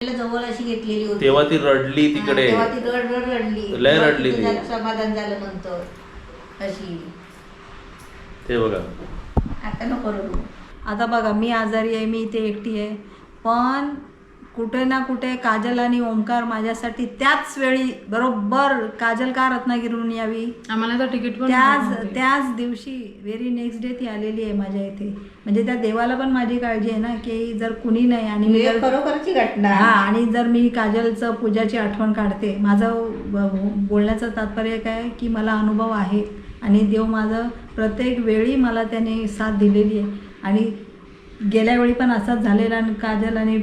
जवळ अशी घेतलेली होती. तेव्हा ती रडली तिकडे. तेव्हा ती रड रड रडली. लय रडली ती. समाधान झालं नंतर. अशी. ते बघा. आता नको रडू. आता बघा मी आजारी आहे मी इथे एकटी आहे. पण कुठे ना कुठे काजल आणि ओंकार माझ्यासाठी त्याच वेळी बरोबर काजल का रत्नागिरीहून यावी. आम्हाला तर तिकीट पण त्याच. त्याच दिवशी व्हेरी नेक्स्ट डे ती आलेली आहे माझ्या इथे. म्हणजे त्या देवाला पण माझी काळजी आहे ना की जर कुणी नाही आणि मी जर खरोखरची घटना हा आणि जर मी काजलचं पूजाची आठवण काढते. माझं बोलण्याचं तात्पर्य काय की मला अनुभव आहे आणि देव माझं प्रत्येक वेळी मला त्याने साथ दिलेली आहे. आणि गेल्या वेळी पण असाच झालेला आणि काजल आणि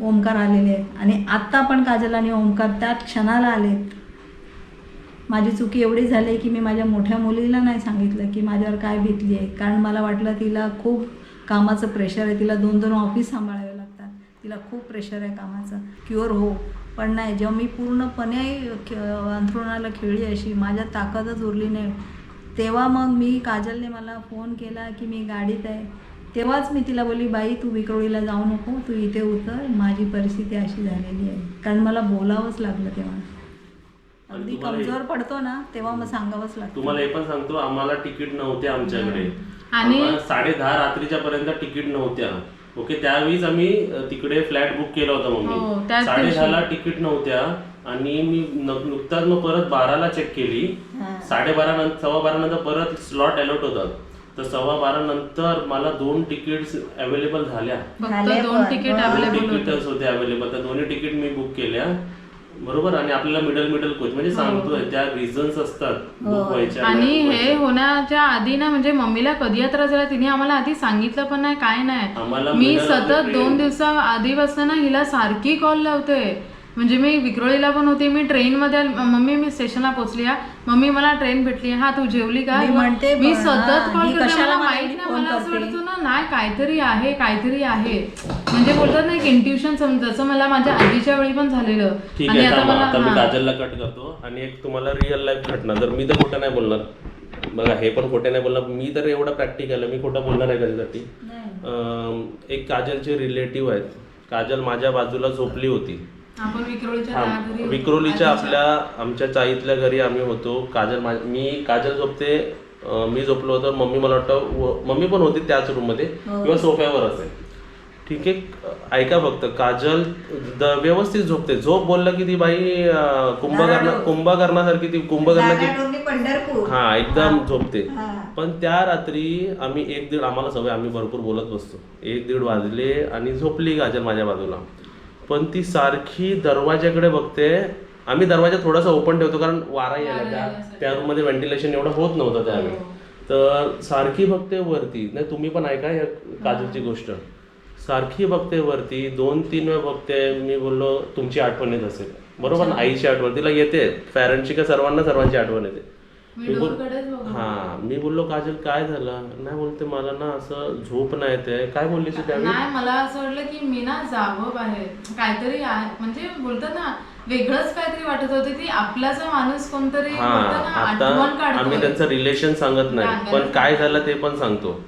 ओंकार आलेले आहेत. आणि आत्ता पण काजल आणि ओंकार त्याच क्षणाला आलेत. माझी चुकी एवढी झाली आहे की मी माझ्या मोठ्या मुलीला नाही सांगितलं की माझ्यावर काय भीतली आहे. कारण मला वाटलं तिला खूप कामाचं प्रेशर आहे. तिला दोन दोन ऑफिस सांभाळावे लागतात. तिला खूप प्रेशर आहे कामाचं. क्युअर हो. पण नाही जेव्हा मी पूर्णपणे अंथरुणाला खेळली अशी माझ्या ताकदच उरली नाही. तेव्हा मग मी काजलने मला फोन केला की मी गाडीत आहे. तेव्हाच मी तिला बोलली बाई तू विक्रोळीला जाऊ नको तू इथे उतर माझी परिस्थिती अशी झालेली आहे. कारण मला बोलावंच लागलं तेव्हा. अगदी कमजोर पडतो ना तेव्हा मग सांगावंच लागतं. तुम्हाला हे पण सांगतो आम्हाला तिकीट नव्हते आमच्याकडे. आणि- साडे दहा रात्रीच्या पर्यंत तिकीट नव्हत्या. ओके त्यावेळीच आम्ही तिकडे फ्लॅट बुक केला होता हो, मम्मी त्याच साडे. दहाला तिकीट नव्हत्या आणि मी न- नुकताच मग परत बाराला चेक केली. साडेबारा नंतर सव्वा बारा नंतर परत स्लॉट अलॉट होतात. तर सव्वा बारा नंतर मला दोन तिकीट अवेलेबल झाल्या. फक्त दोन. तिकीट हो. अवेलेबल होते तिकीटच होते. अवेलेबल त्या दोन्ही तिकीट मी बुक केल्या. बरोबर? आणि आपल्याला मिडल मिडल कोच म्हणजे सांगतोय त्या रिझन्स असतात बुक व्हायच्या आणि हे. होण्याच्या आधी ना म्हणजे मम्मीला कधी या त्रास झाला तिने आम्हाला आधी सांगितलं पण नाही काय आम्हाला नाही मी मिळालं सतत दोन. दिवसा आधीपासून ना हिला सारखी कॉल लावते. म्हणजे मी विक्रोळीला पण होते मी ट्रेनमध्ये मम्मी मी स्टेशनला पोहोचली हा मम्मी मला ट्रेन भेटली. हा तू जेवली का? मी म्हणते मी पण, सतत हा, कॉल करते. कशाला मला मला माहीत नाही मला असं करते? वाटतं ना नाही काहीतरी आहे काहीतरी आहे. म्हणजे बोलतात ना एक इंट्युशन समज जसं मला माझ्या आधीच्या वेळी पण झालेलं. ठीक आणि आहे आता थांबा. मला आता मी हा. काजलला कट करतो आणि एक तुम्हाला रिअल लाईफ घटना. जर मी तर खोटं नाही बोलणार. बघा हे पण खोटे नाही बोलणार. मी तर एवढं प्रॅक्टिकल आहे. मी खोटं बोलणार आहे कशासाठी? अं, एक काजलचे रिलेटिव्ह आहेत. काजल माझ्या बाजूला झोपली होती. हा, विक्रोलीच्या आपल्या आमच्या चाळीतल्या घरी आम्ही होतो. काजल मा- मी काजल झोपते मी झोपलो होतो. मम्मी मला वाटतं मम्मी पण होती त्याच रूममध्ये किंवा सोफ्यावर असेल. ठीक आहे ऐका फक्त. काजल द- व्यवस्थित झोपते. झोप बोललं की ती बाई अं, कुंभकर्ण कुंभकर्णासारखी ती कुंभकर्णाची पंढरपूर. हा एकदम झोपते. हा. पण त्या रात्री आम्ही एक दीड आम्हाला सवय आम्ही भरपूर बोलत बसतो. एक दीड वाजले आणि झोपली काजल माझ्या बाजूला. पण ती सारखी दरवाजाकडे बघते. आम्ही दरवाजा थोडासा ओपन ठेवतो कारण वारा यायला त्या त्या रूममध्ये व्हेंटिलेशन एवढं होत नव्हतं त्यावेळी. तर सारखी बघते वरती. नाही तुम्ही पण ऐका या काजलची गोष्ट. सारखी बघते वरती. दोन तीन वेळ बघते. मी बोललो तुमची आठवण येत असेल. बरोबर ना? आईची आठवण. तिला येते. पॅरेंटची का सर्वांना सर्वांची आठवण येते. मी बोल हा मी बोललो काजल काय झालं? नाही बोलते मला ना असं झोप नाही येते. काय बोललीस तू त्यावेळी? नाही मला असं वाटलं की मी ना जावं बाहेर काहीतरी आहे म्हणजे बोलतात ना वेगळंच काहीतरी वाटत होते की आपल्याचा माणूस कोणतरी हा बोलतात ना, आता आठवण आम्ही त्यांचं रिलेशन सांगत नाही पण. काय झालं ते पण सांगतो.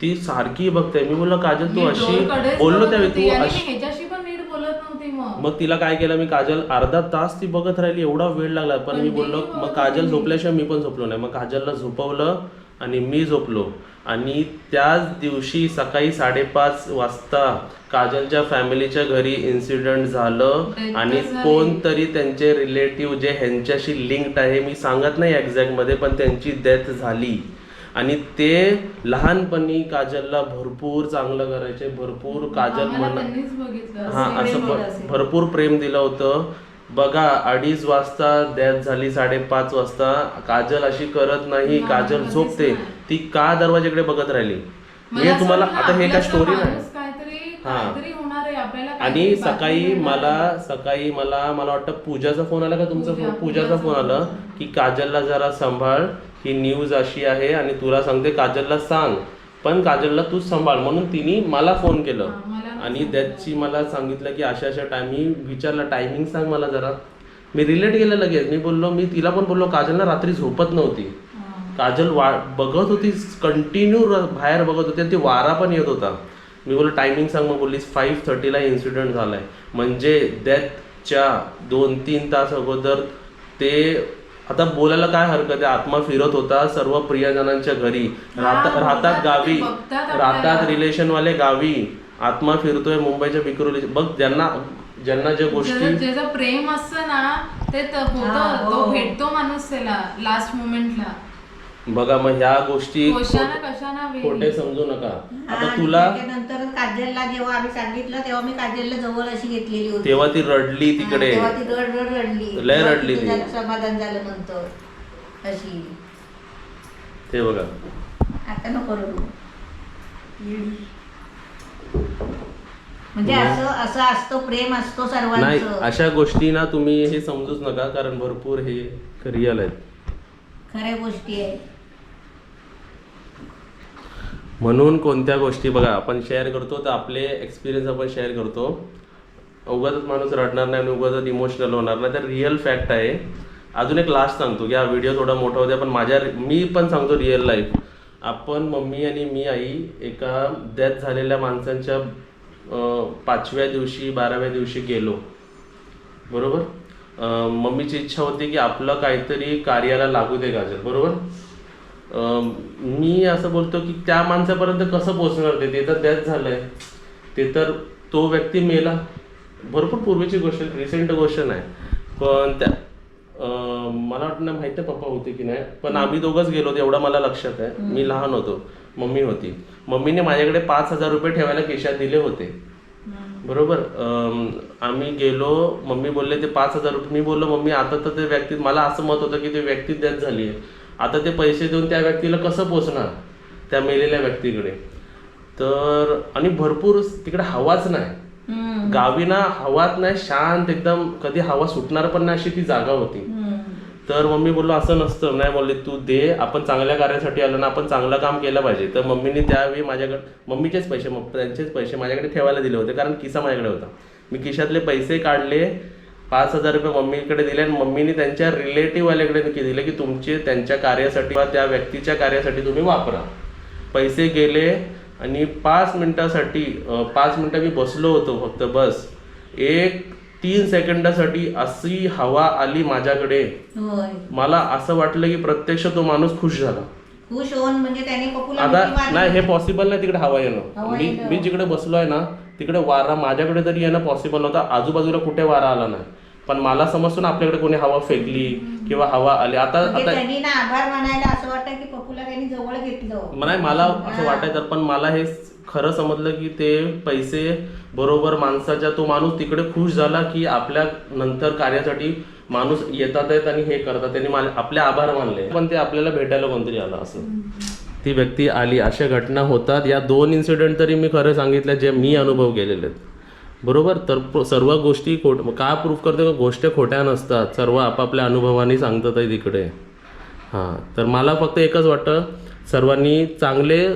ती सारखी बघते. मी बोललो काजल तू अशी बोललो त्यावेळी तू अशी ह्याच्याशी पण नीट बोलत नव्हती मग तिला काय केलं मी काजल अर्धा तास ती बघत राहिली एवढा वेळ लागला. पण मी बोललो मग काजल झोपल्याशिवाय मी पण झोपलो नाही. मग काजलला झोपवलं आणि मी झोपलो. आणि त्याच दिवशी सकाळी साडेपाच वाजता काजलच्या फॅमिलीच्या घरी इन्सिडेंट झालं. आणि. कोणतरी त्यांचे रिलेटिव्ह जे ह्यांच्याशी लिंक्ड आहे मी सांगत नाही एक्झॅक्टमध्ये पण त्यांची डेथ झाली. आणि ते लहानपणी काजलला भरपूर चांगलं करायचे भरपूर काजल म्हणा हा असं भरपूर प्रेम दिलं होतं. बघा अडीच वाजता डेथ झाली साडेपाच वाजता. काजल अशी करत नाही काजल झोपते. ती का दरवाजाकडे बघत राहिली? हे तुम्हाला आता हे काय स्टोरी नाही. हा. आणि सकाळी मला. सकाळी मला मला वाटतं पूजाचा फोन आला का तुमचा पूजाचा फोन आला की काजलला जरा सांभाळ. ही न्यूज अशी आहे आणि तुला सांगते काजलला सांग. पण काजलला तूच सांभाळ. म्हणून तिने मला फोन केलं. आणि त्याची मला सांगितलं की अशा अशा टाइम मी विचारलं टायमिंग सांग मला जरा. मी रिलेट केलं लगेच. मी बोललो मी तिला पण बोललो काजल ना रात्री झोपत नव्हती. काजल वा बघत होती कंटिन्यू बाहेर बघत होती आणि ती वारा पण येत होता. मी बोललो टायमिंग सांग. मग बोललीस फाईव्ह थर्टीला इन्सिडेंट झालाय. म्हणजे डेथच्या दोन तीन तास अगोदर ते आता बोलायला काय हरकत आहे? आत्मा फिरत होता सर्व प्रियजनांच्या घरी. राहता राहतात ते गावी. राहतात रिलेशनवाले गावी. आत्मा फिरतोय मुंबईच्या विक्रोली बघ ज्यांना ज्यांना ज्या गोष्टी ज्याचं प्रेम असतं ना ते त- हा, होतं तो. भेटतो माणूस त्याला लास्ट मोमेंटला बघा मग ह्या गोष्टी कशाना खोट- कशाना समजू नका. आता तुला त्याच्यानंतर काजलला जेव्हा आम्ही सांगितलं तेव्हा मी काजलला जवळ अशी घेतलेली होती. तेव्हा ती रडली तिकडे. तेव्हा ती रड रड रडली. लय रडली ती. समाधान झालं नंतर अशी. ते बघा. आता नको रडू. म्हणजे असं असं असतो प्रेम असतो नाही सर्वांचं अशा गोष्टी ना तुम्ही हे समजूच नका कारण भरपूर हे रिअल आहेत खऱ्या गोष्टी आहेत. म्हणून कोणत्या गोष्टी बघा आपण शेअर करतो तर आपले एक्सपिरियन्स आपण शेअर करतो. उगाच माणूस रडणार नाही आणि उगाच इमोशनल होणार नाही. तर रिअल फॅक्ट आहे. अजून एक लास्ट सांगतो की हा व्हिडिओ थोडा मोठा होत्या पण माझ्या मी पण सांगतो रिअल लाईफ आपण मम्मी आणि मी आई एका डेथ झालेल्या माणसांच्या पाचव्या दिवशी बाराव्या दिवशी गेलो. बरोबर? मम्मीची इच्छा होती की आपलं काहीतरी कार्याला लागू दे गाजर. बरोबर? मी असं बोलतो की त्या माणसापर्यंत कसं पोहोचणार ते? तर डेथ झालंय. ते तर तो व्यक्ती मेला. भरपूर पूर्वीची गोष्ट रिसेंट गोष्ट नाही. पण त्या मला वाटतं माहिती पप्पा होते की नाही? पण आम्ही दोघंच गेलो होतो एवढं मला लक्षात आहे. मी लहान होतो मम्मी होती. मम्मीने माझ्याकडे पाच हजार रुपये ठेवायला खिशात दिले होते. बरोबर? आम्ही गेलो मम्मी बोलले ते पाच हजार रुपये मी बोललो मम्मी आता तर ते व्यक्ती मला असं मत होतं की ते व्यक्ती डेथ झाली आहे आता ते पैसे देऊन त्या व्यक्तीला कसं पोचणार? त्या मेलेल्या व्यक्तीकडे. तर आणि भरपूर तिकडे हवाच नाही. गावी ना हवाच नाही शांत एकदम. कधी हवा सुटणार पण नाही अशी ती जागा होती. तर मम्मी बोललो असं नसतं. नाही बोलले तू दे आपण चांगल्या कार्यासाठी आलो ना आपण चांगलं काम केलं पाहिजे. तर मम्मीने त्यावेळी माझ्याकडे मम्मीचेच पैसे मग त्यांचेच पैसे माझ्याकडे ठेवायला दिले होते कारण किसा माझ्याकडे होता. मी खिशातले पैसे काढले पाच हजार रुपये मम्मीकडे दिले आणि मम्मीने त्यांच्या रिलेटिव्ह वाल्याकडे दिले की तुमचे त्यांच्या कार्यासाठी किंवा त्या व्यक्तीच्या कार्यासाठी तुम्ही वापरा. पैसे गेले आणि पाच मिनिटासाठी पाच मिनिटं मी बसलो होतो फक्त बस. एक तीन सेकंदासाठी अशी हवा आली माझ्याकडे. मला असं वाटलं की प्रत्यक्ष तो माणूस खुश झाला. खुश होऊन म्हणजे त्याने आता. नाही हे पॉसिबल नाही तिकडे हवा येणं. मी. मी जिकडे बसलोय ना तिकडे वारा माझ्याकडे तरी येणं पॉसिबल नव्हता. आजूबाजूला कुठे वारा आला नाही. पण मला समजतो ना आपल्याकडे कोणी हवा फेकली किंवा हवा आली. आता म्हणजे आता त्यांनी ना आभार मानायला असं वाटतं की पपुला त्यांनी जवळ घेतलं. नाही मला असं वाटायचं पण मला हे खरं समजलं की ते पैसे बरोबर माणसाच्या तो माणूस तिकडे खुश झाला की आपल्या नंतर कार्यासाठी माणूस येतात आहेत आणि हे करतात. त्यांनी आपले आभार मानले. पण ते आपल्याला भेटायला कोणतरी आलं असं. ती व्यक्ती आली. अशा घटना होतात. या दोन इन्सिडेंट तरी मी खरं सांगितलं जे मी अनुभव केलेले आहेत. बरोबर? तर सर्व गोष्टी खोट का प्रूफ करते का गोष्टी खोट्या नसतात. सर्व आपापल्या अनुभवाने सांगतात आहे तिकडे. हां. तर मला फक्त एकच वाटतं सर्वांनी चांगले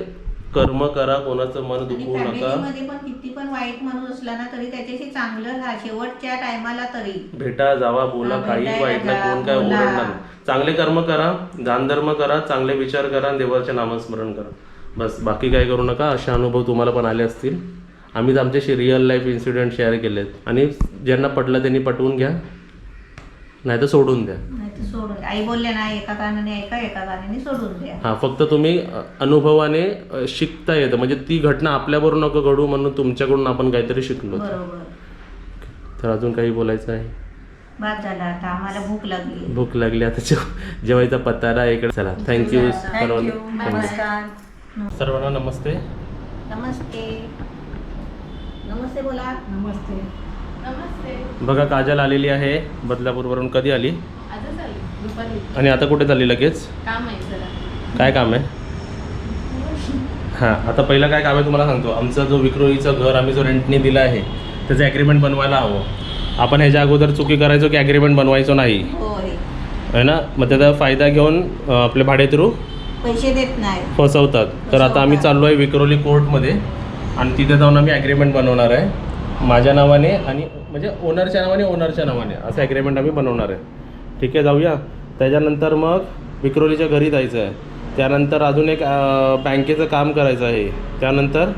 कर्म करा कोणाचं मन दुखवू नका. पण किती पण वाईट माणूस असला ना तरी त्याच्याशी चांगलं राहा. शेवटच्या टायमाला तरी. भेटा जावा बोला काही वाईट जा, कोण काय. ओरडणार. चांगले कर्म करा दानधर्म करा चांगले विचार करा देवाचे नामस्मरण करा. बस बाकी काय करू नका. असे अनुभव तुम्हाला पण आले असतील. आम्ही तर आमचे रिअल लाईफ इन्सिडेंट शेअर केलेत. आणि ज्यांना पटलं त्यांनी पटवून घ्या नाही तर सोडून द्या. सोडून आई बोलले ना एका कानाने ऐका एका कानाने सोडून द्या. हा फक्त तुम्ही अ, अनुभवाने अ, शिकता येतं. म्हणजे ती घटना आपल्याबरोबर नको घडू म्हणून तुमच्याकडून आपण काहीतरी शिकलो. बरोबर. तर अजून काही बोलायचं आहे? बाद झाला आता. आम्हाला भूक लागली. भूक लागली. आता जेव जेवायचा पत्तारा आहे इकडे. चला थँक्यू थँक्यू नमस्कार सर्वांना नमस्ते. नमस्ते. नमस्ते बोला. नमस्ते. नमस्ते. बघा काजल आलेली आहे. बदलापूरवरून कधी आली? आजच आली. दुपारी. आणि आता कुठे चालली लगेच? काम आहे जरा. काय काम आहे? हां आता पहिलं काय काम आहे तुम्हाला सांगतो. आमचा जो विक्रोळीचं घर आम्ही जो रेंटने दिलं आहे त्याचं ॲग्रीमेंट बनवायला हवं. आपण ह्याच्या अगोदर चुकी करायचो की ॲग्रीमेंट बनवायचो नाही? होय. आहे ना? मग त्याचा फायदा घेऊन अं, आपले भाडे थ्रू पैसे देत नाही. फसवतात. तर आता आम्ही चाललो आहे विक्रोली कोर्टमध्ये आणि तिथे जाऊन आम्ही ॲग्रीमेंट बनवणार आहे. माझ्या नावाने आणि म्हणजे ओनरच्या नावाने ओनरच्या नावाने असं ॲग्रीमेंट आम्ही बनवणार आहे. ठीक आहे जाऊया. त्याच्यानंतर मग विक्रोलीच्या घरी जायचं आहे. त्यानंतर अजून एक बँकेचं काम करायचं आहे. त्यानंतर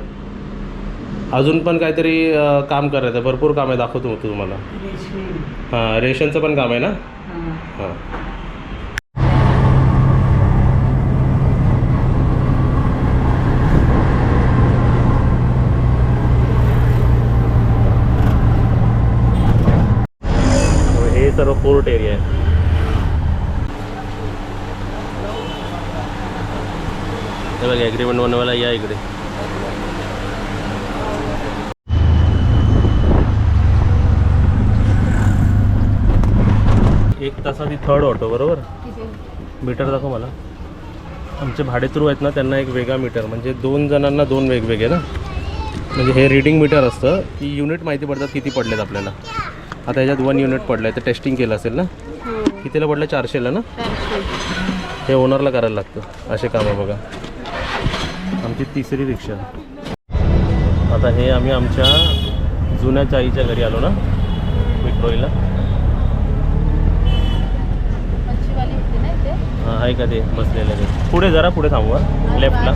अजून पण काहीतरी काम करायचं आहे. भरपूर काम आहे दाखवतो तुम्हाला. हां रेशनचं पण काम आहे ना? हां. हे सर्व कोर्ट एरिया आहे हे बघा ॲग्रीमेंट बनवायला या इकडे. एक तासाची थर्ड ऑटो बरोबर? मीटर दाखव मला. आमचे भाडेथरू आहेत ना त्यांना एक वेगळा मीटर म्हणजे दोन जणांना दोन वेगवेगळे ना? म्हणजे हे रिडिंग मीटर असतं. की युनिट माहिती पडतात किती पडलेत आपल्याला. आता ह्याच्यात वन युनिट पडलं आहे तर टेस्टिंग केलं असेल ना? कितीला पडलं? चारशेला ना? हे ओनरला करायला लागतं. असे कामं बघा. आमची तिसरी रिक्षा. आता हे आम्ही आमच्या जुन्या चाईच्या घरी आलो ना विक्रोळीला हां आहे का ते बसलेलं ते? पुढे जरा पुढे थांबवा लेफ्टला